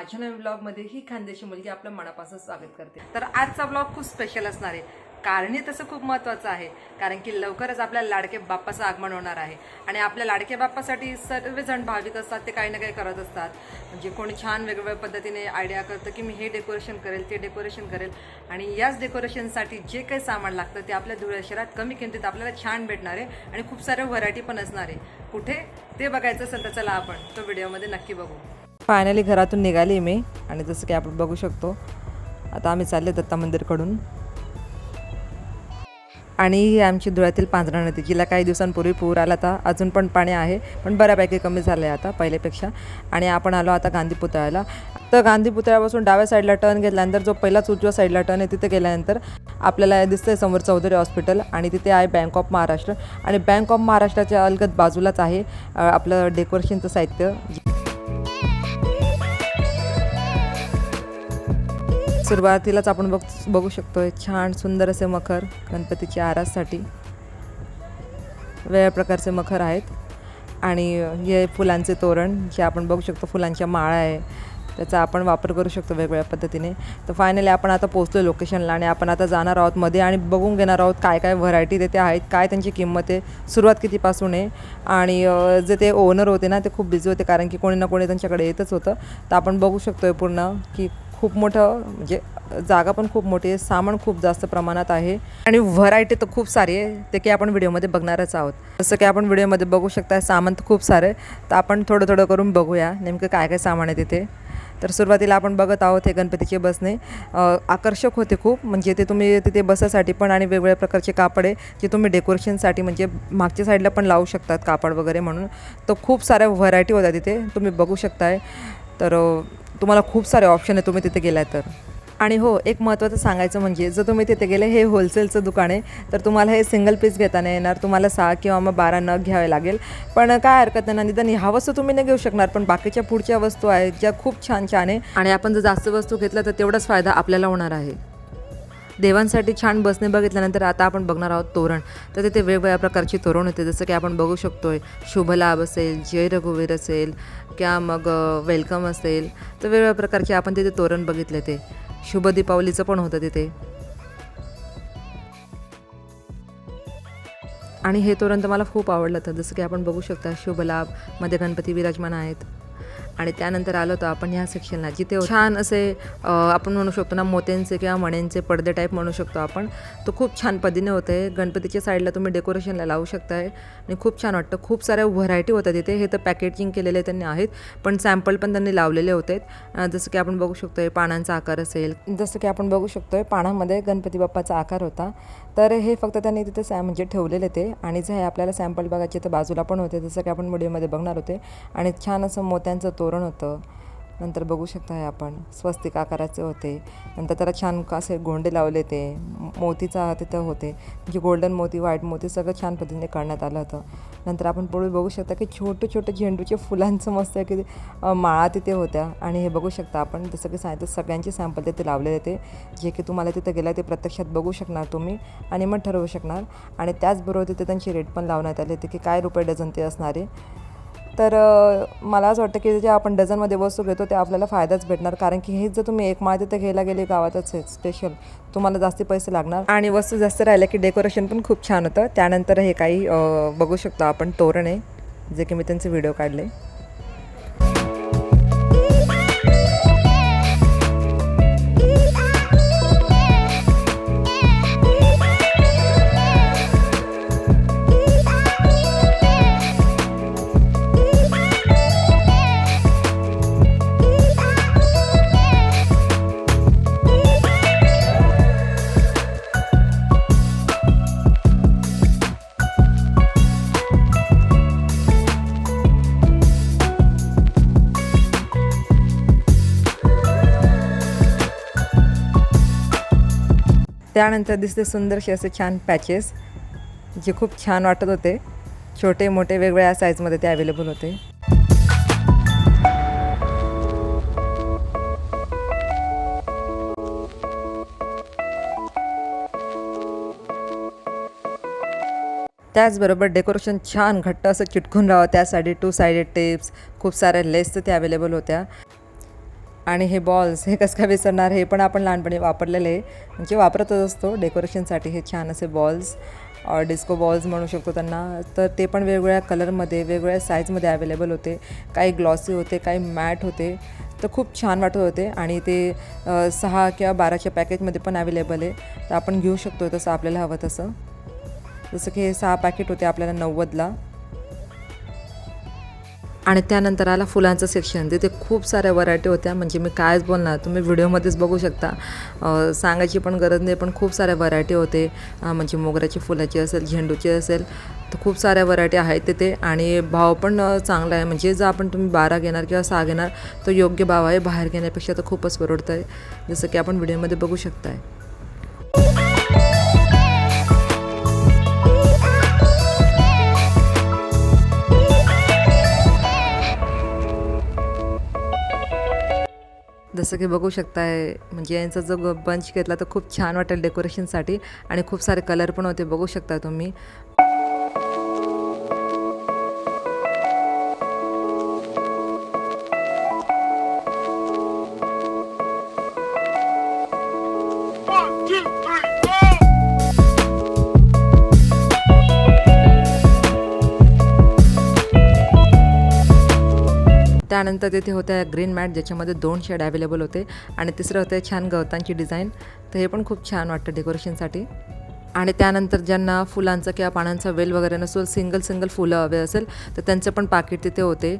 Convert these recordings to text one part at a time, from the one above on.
माझ्या नवीन ब्लॉगमध्ये ही खानदेशी मुलगी आपलं मनापासून स्वागत करते. तर आजचा ब्लॉग खूप स्पेशल असणार आहे. कारणही तसं खूप महत्त्वाचं आहे. कारण की लवकरच आपल्या लाडके बाप्पाचं आगमन होणार आहे. आणि आपल्या लाडके बाप्पासाठी सर्वजण भाविक असतात ते काही ना काही करत असतात. म्हणजे कोणी छान वेगवेगळ्या पद्धतीने आयडिया करतं की मी हे डेकोरेशन करेल ते डेकोरेशन करेल. आणि याच डेकोरेशनसाठी जे काही सामान लागतं ते आपल्या धुळे शहरात कमी किमतीत आपल्याला छान भेटणार आहे. आणि खूप साऱ्या व्हरायटी पण असणार आहे. कुठे? ते बघायचं असेल तर चला आपण तो व्हिडिओमध्ये नक्की बघू. फायनली घरातून निघाली मी. आणि जसं की आपण बघू शकतो आता आम्ही चालले दत्ता मंदिरकडून. आणि आमची धुळ्यातील पांझरा नदी जिला काही दिवसांपूर्वी पूर आला होता. अजून पण पाणी आहे पण बऱ्यापैकी कमी झालं आहे आता पहिल्यापेक्षा. आणि आपण आलो आता गांधी पुतळ्याला. तर गांधी पुतळ्यापासून डाव्या साईडला टर्न घेतल्यानंतर जो पहिलाच उजव्या साईडला टर्न आहे तिथे गेल्यानंतर आपल्याला दिसतं आहे समोर चौधरी हॉस्पिटल आणि तिथे आहे बँक ऑफ महाराष्ट्र आणि बँक ऑफ महाराष्ट्राच्या अलगद बाजूलाच आहे आपलं डेकोरेशनचं साहित्य सुरुवातीलाच आपण बघ बघू शकतोय छान सुंदर असे मखर गणपतीच्या आराससाठी. वेगळ्या प्रकारचे मखर आहेत. आणि हे फुलांचे तोरण जे आपण बघू शकतो फुलांच्या माळा आहे त्याचा आपण वापर करू शकतो वेगवेगळ्या पद्धतीने. तर फायनली आपण आता पोहोचलो लोकेशनला आणि आपण आता जाणार आहोत मध्ये आणि बघून घेणार आहोत काय काय व्हरायटी तिथे आहेत काय त्यांची किंमत आहे सुरुवात कितीपासून आहे. आणि जे ते ओनर होते ना ते खूप बिझी होते कारण की कोणी ना कोणी त्यांच्याकडे येतच होतं. तर आपण बघू शकतोय पूर्ण की खूप मोठं म्हणजे जागा पण खूप मोठी आहे सामान खूप जास्त प्रमाणात आहे आणि व्हरायटी तर खूप सारी आहे ते की आपण व्हिडिओमध्ये बघणारच आहोत. जसं की आपण व्हिडिओमध्ये बघू शकता सामान तर खूप सारं आहे तर आपण थोडं थोडं करून बघूया नेमकं काय काय सामान आहे तिथे. तर सुरुवातीला आपण बघत आहोत हे गणपतीचे बसणे. आकर्षक होते खूप म्हणजे ते तुम्ही तिथे बसासाठी पण आणि वेगवेगळ्या प्रकारचे कापड आहे जे तुम्ही डेकोरेशनसाठी म्हणजे मागच्या साईडला पण लावू शकतात कापड वगैरे म्हणून. तर खूप साऱ्या व्हरायटी होत्या तिथे तुम्ही बघू शकताय. तर तुम्हाला खूप सारे ऑप्शन आहे तुम्ही तिथे गेलाय तर. आणि हो एक महत्त्वाचं सांगायचं म्हणजे जर तुम्ही तिथे गेले हे होलसेलचं दुकान आहे तर तुम्हाला हे सिंगल पीस घेताना येणार तुम्हाला सहा किंवा मग बारा नग घ्यावे लागेल. पण काय हरकत नाही निदान ह्या वस्तू तुम्ही नाही घेऊ शकणार पण बाकीच्या पुढच्या वस्तू आहेत ज्या खूप छान छान आहे. आणि आपण जर जास्त वस्तू घेतल्या तर तेवढाच फायदा आपल्याला होणार आहे. देवांसाठी छान बसणे बघितल्यानंतर आता आपण बघणार आहोत तोरण. तर तिथे वेगवेगळ्या प्रकारची तोरण होते. जसं की आपण बघू शकतोय शुभलाभ असेल जय रघुवीर असेल किंवा मग वेलकम असेल. तर वेगवेगळ्या प्रकारचे आपण तिथे तोरण बघितले ते. शुभ दीपावलीचं पण होतं तिथे. आणि हे तोरण तर मला खूप आवडलं. होतं जसं की आपण बघू शकता शुभलाभमध्ये गणपती विराजमान आहेत. आणि त्यानंतर आलो होतो आपण ह्या सेक्शनला जिथे छान असे आपण म्हणू शकतो ना मोत्यांचे किंवा मण्यांचे पडदे टाईप म्हणू शकतो आपण. तो खूप छान पद्धतीने होते. गणपतीच्या साईडला तुम्ही डेकोरेशनला लावू शकताय. आणि खूप छान वाटतं. खूप साऱ्या व्हरायटी होत्या तिथे. हे तर पॅकेजिंग केलेले त्यांनी आहेत पण सॅम्पल पण त्यांनी लावलेले होते. जसं की आपण बघू शकतोय पानांचा आकार असेल. जसं की आपण बघू शकतोय पानामध्ये गणपती बाप्पाचा आकार होता. तर हे फक्त त्यांनी तिथे सॅ म्हणजे ठेवलेले ते. आणि जे आपल्याला सॅम्पल बघायचे तर बाजूला पण होते जसं की आपण व्हिडिओमध्ये बघणार होते. आणि छान असं मोत्यांचं तोरण होतं. नंतर बघू शकता हे आपण स्वस्तिक आकाराचे होते. नंतर त्याला छान असे गोंडे लावले ते. मोतीचा तिथं होते. म्हणजे गोल्डन मोती व्हाईट मोती सगळं छान पद्धतीने करण्यात आलं होतं. नंतर आपण पुढे बघू शकता की छोटे छोटे झेंडूचे फुलांचं मस्त आहे की माळा तिथे होत्या. आणि हे बघू शकता आपण जसं की सांगितलं सगळ्यांचे सॅम्पल तिथे लावलेले ते. जे की तुम्हाला तिथे गेला ते प्रत्यक्षात बघू शकणार तुम्ही आणि मग ठरवू शकणार. आणि त्याचबरोबर तिथे त्यांची रेट पण लावण्यात आले ते की काय रुपये डझन ते असणार. आहे तर मला असं वाटतं की जे आपण डझनमध्ये वस्तू घेतो ते आपल्याला फायदाच भेटणार. कारण की हे जर तुम्ही एक माळ तिथे घ्यायला गेले गावातच आहे स्पेशल तुम्हाला जास्ती पैसे लागणार. आणि वस्तू जास्त राहिल्या की डेकोरेशन पण खूप छान होतं. त्यानंतर हे काही बघू शकतो आपण तोरण आहे जे की मी त्यांचे व्हिडिओ काढले. त्यानंतर दिसते सुंदरसे असे छान पॅचेस जे खूप छान वाटत होते. छोटे मोठे वेगवेगळ्या साईजमध्ये ते अवेलेबल होते. त्याचबरोबर डेकोरेशन छान घट्ट असं चिटकून राहावं त्यासाठी टू सायडेड टेप्स खूप साऱ्या लेस ते अवेलेबल होत्या. आणि हे बॉल्स हे कसं काय विसरणार हे पण आपण लहानपणी वापरलेले आहे. म्हणजे वापरतच असतो डेकोरेशनसाठी हे छान असे बॉल्स डिस्को बॉल्स म्हणू शकतो त्यांना. तर ते पण वेगवेगळ्या कलरमध्ये वेगवेगळ्या साईजमध्ये अवेलेबल होते. काही ग्लॉसी होते काही मॅट होते. तर खूप छान वाटत होते. आणि ते सहा किंवा बाराच्या पॅकेजमध्ये पण अवेलेबल आहे. तर आपण घेऊ शकतो तसं आपल्याला हवं तसं. जसं की हे सहा पॅकेट होते आपल्याला नव्वदला. आणि त्यानंतर आला फुलांचं सेक्शन तिथे खूप साऱ्या व्हरायटी होत्या. म्हणजे मी कायच बोलणार तुम्ही व्हिडिओमध्येच बघू शकता. सांगायची पण गरज नाही पण खूप साऱ्या व्हरायटी होते. म्हणजे मोगऱ्याची फुलाची असेल झेंडूची असेल तर खूप साऱ्या व्हरायटी आहेत तिथे. आणि भाव पण चांगला आहे. म्हणजे जर आपण तुम्ही बारा घेणार किंवा सहा घेणार तो योग्य भाव आहे. बाहेर घेण्यापेक्षा तर खूपच परवडतं आहे जसं की आपण व्हिडिओमध्ये बघू शकताय. जसं की बघू शकताय म्हणजे यांचा जो बंच घेतला तर खूप छान वाटेल डेकोरेशनसाठी आणि खूप सारे कलर पण होते बघू शकता तुम्ही. त्यानंतर तिथे होत्या ग्रीन मॅट ज्याच्यामध्ये दोन शेड अवेलेबल होते. आणि तिसरं होतं छान गवतांची डिझाईन तर हे पण खूप छान वाटतं डेकोरेशनसाठी आणि त्यानंतर ज्यांना फुलांचा किंवा पानांचा वेल वगैरे नसेल सिंगल सिंगल फुलं हवे असेल तर त्यांचं पण पाकिट तिथे होते.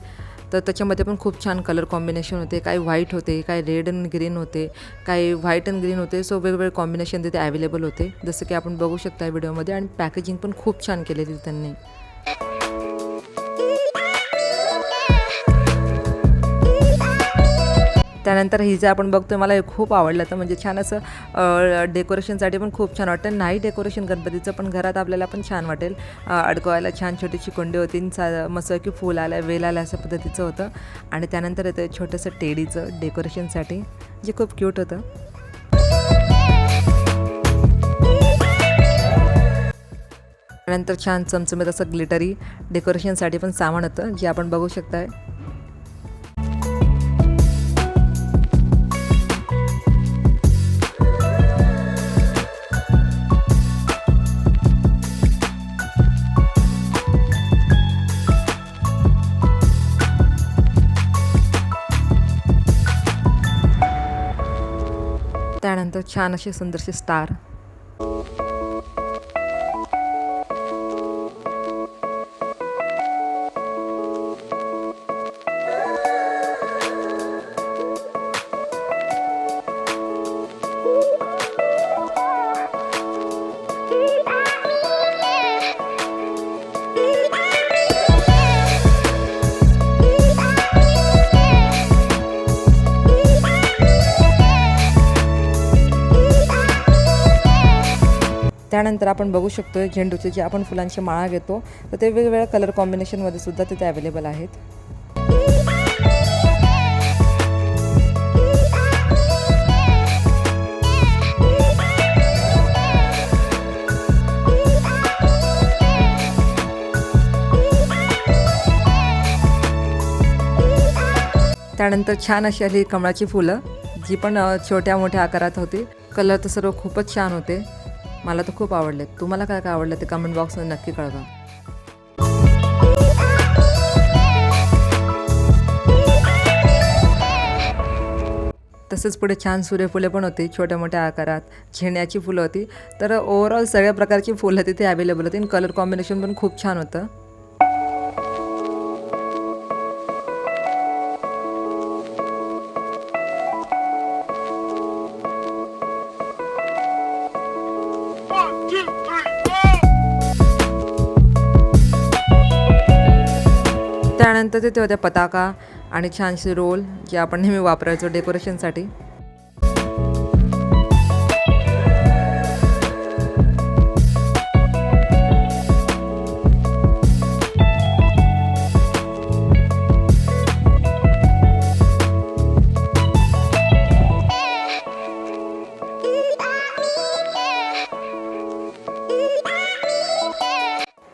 तर त्याच्यामध्ये पण खूप छान कलर कॉम्बिनेशन होते. काही व्हाईट होते काही रेड अँड ग्रीन होते काही व्हाईट अँड ग्रीन होते. सो वेगवेगळे कॉम्बिनेशन तिथे अवेलेबल होते. जसं की आपण बघू शकता व्हिडिओमध्ये आणि पॅकेजिंग पण खूप छान केलेली त्यांनी. त्यानंतर ही जे आपण बघतोय मला हे खूप आवडलं. तर म्हणजे छान असं डेकोरेशनसाठी पण खूप छान वाटतं. नाही डेकोरेशन गणपतीचं पण घरात आपल्याला पण छान वाटेल. अडकवायला छान छोटीशी कुंडी होती आणि सा मस्त की फूल आलं वेल आलं असं पद्धतीचं होतं. आणि त्यानंतर येतं छोटंसं टेडीचं डेकोरेशनसाठी जे खूप क्यूट होतं. त्यानंतर छान चमचमीत असं ग्लिटरी डेकोरेशनसाठी पण सामान होतं जे आपण बघू शकताय. त्यानंतर छान असे सुंदरसे स्टार त्यानंतर आपण बघू शकतो झेंडूचे जे आपण फुलांची माळा घेतो तर ते वेगवेगळ्या कलर कॉम्बिनेशनमध्ये सुद्धा तिथे अवेलेबल आहेत. त्यानंतर छान अशी आली कमळाची फुलं जी पण छोट्या मोठ्या आकारात होती. कलर तर सर्व खूपच छान होते. मला तर खूप आवडले. तुम्हाला काय काय आवडलं ते कमेंट बॉक्समध्ये नक्की कळवा. तसेच पुढे छान सूर्यफुले पण होती छोट्या मोठ्या आकारात. झेण्याची फुलं होती. तर ओवरऑल सगळ्या प्रकारची फुलं तिथे अवेलेबल होती. आणि कलर कॉम्बिनेशन पण खूप छान होतं. त्यानंतर तिथे होत्या पताका आणि छानशी रोल जे आपण नेहमी वापरायचो डेकोरेशनसाठी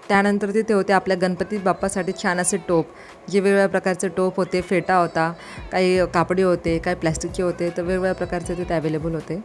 त्यानंतर तिथे होते आपल्या गणपती बाप्पासाठी छान असे टोप जे वेगवेगळ्या प्रकारचे टोप होते फेटा होता काही कापडी होते काही प्लॅस्टिकचे होते तर वेगवेगळ्या प्रकारचे तिथे अवेलेबल होते.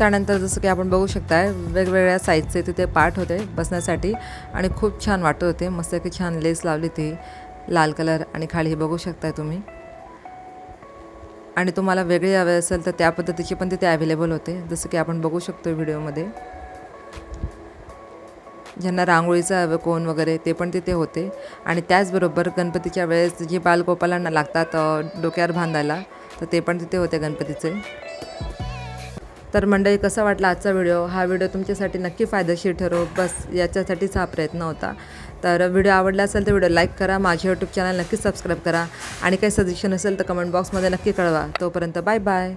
त्यानंतर जसं की आपण बघू शकताय वेगवेगळ्या साईजचे तिथे पार्ट होते बसण्यासाठी आणि खूप छान वाटत होते. मस्त की छान लेस लावली ती लाल कलर आणि खाली हे बघू शकताय तुम्ही. आणि तुम्हाला वेगळी हवे असेल तर त्या पद्धतीचे पण तिथे अवेलेबल होते. जसं की आपण बघू शकतो व्हिडिओमध्ये. ज्यांना रांगोळीचं हवं कोण वगैरे ते पण तिथे होते. आणि त्याचबरोबर गणपतीच्या वेळेस जे बालगोपालांना लागतात डोक्यावर बांधायला तर ते पण तिथे होते गणपतीचे. तर मंडळी कसा वाटला आजचा व्हिडिओ? हा व्हिडिओ तुमच्यासाठी नक्की फायदेशीर ठरो. बस याच्यासाठीच हा प्रयत्न होता. तर व्हिडिओ आवडला असेल तर व्हिडिओ लाईक करा माझे यूट्यूब चॅनल नक्की सबस्क्राईब करा. आणि काही सजेशन असेल तर कमेंट बॉक्समध्ये नक्की कळवा. तोपर्यंत बाय बाय